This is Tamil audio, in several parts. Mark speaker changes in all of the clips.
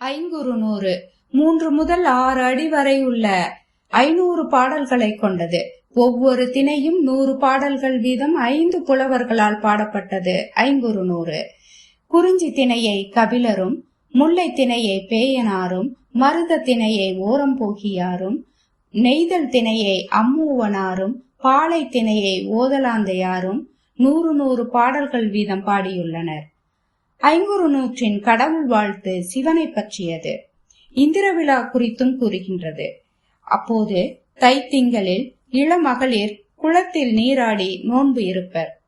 Speaker 1: ஐங்குறு நூறு மூன்று முதல் ஆறு அடி வரை உள்ள ஐநூறு பாடல்களை கொண்டது. ஒவ்வொரு திணையும் நூறு பாடல்கள் வீதம் ஐந்து புலவர்களால் பாடப்பட்டது. ஐங்குறு நூறு குறிஞ்சி திணையை கபிலரும் முல்லை திணையை பேயனாரும் மருத திணையை ஓரம் போகியாரும் நெய்தல் திணையை அம்மூவனாரும் பாலை திணையை ஓதலாந்தையாரும் நூறு நூறு பாடல்கள் வீதம் பாடியுள்ளனர். ஐங்குறு நூற்றின் கடவுள் வாழ்த்து சிவனை பற்றியது. இந்திர விழா குறித்தும் கூறுகின்றது. அப்போது தைத்திங்களில் இளமகளிர் குளத்தில் நீராடி நோன்பு இருப்பர்.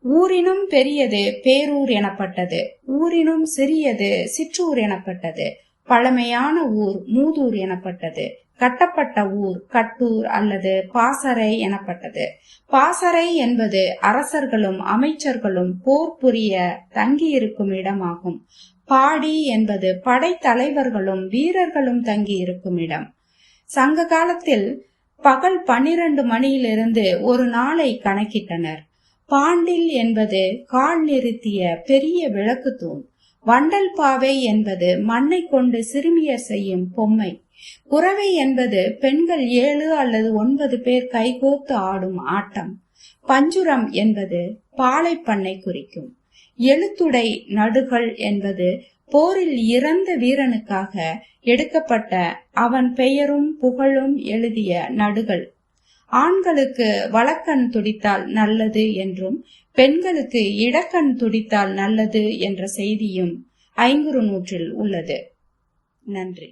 Speaker 1: ஊரினும் பெரியது பேரூர் எனப்பட்டது. ஊரினும் சிறியது சிற்றூர் எனப்பட்டது. பழமையான ஊர் மூதூர் எனப்பட்டது. கட்டப்பட்ட ஊர் கட்டூர் அல்லது பாசறை எனப்பட்டது. பாசறை என்பது அரசர்களும் அமைச்சர்களும் போர் புரிய தங்கியிருக்கும் இடமாகும். பாடி என்பது படைத்தலைவர்களும் வீரர்களும் தங்கியிருக்கும் இடம். சங்க காலத்தில் பகல் பன்னிரண்டு மணியிலிருந்து ஒரு நாளை கணக்கிட்டனர். பாண்டில் என்பது கால் நிறுத்திய பெரிய விளக்கு தூண். வண்டல் பாவை என்பது மண்ணை கொண்டு சிறுமியர் செய்யும் பொம்மை. குறவை என்பது பெண்கள் ஏழு அல்லது ஒன்பது பேர் கைகோத்து ஆடும் ஆட்டம். பஞ்சுரம் என்பது பாலை பண்ணை குறிக்கும். எழுத்துடை நடுகள் என்பது போரில் இறந்த வீரனுக்காக எடுக்கப்பட்ட அவன் பெயரும் புகழும் எழுதிய நடுகள். ஆண்களுக்கு வழக்கண் துடித்தால் நல்லது என்றும் பெண்களுக்கு இடக்கண் துடித்தால் நல்லது என்ற செய்தியும் ஐங்குறு நூற்றில் உள்ளது. நன்றி.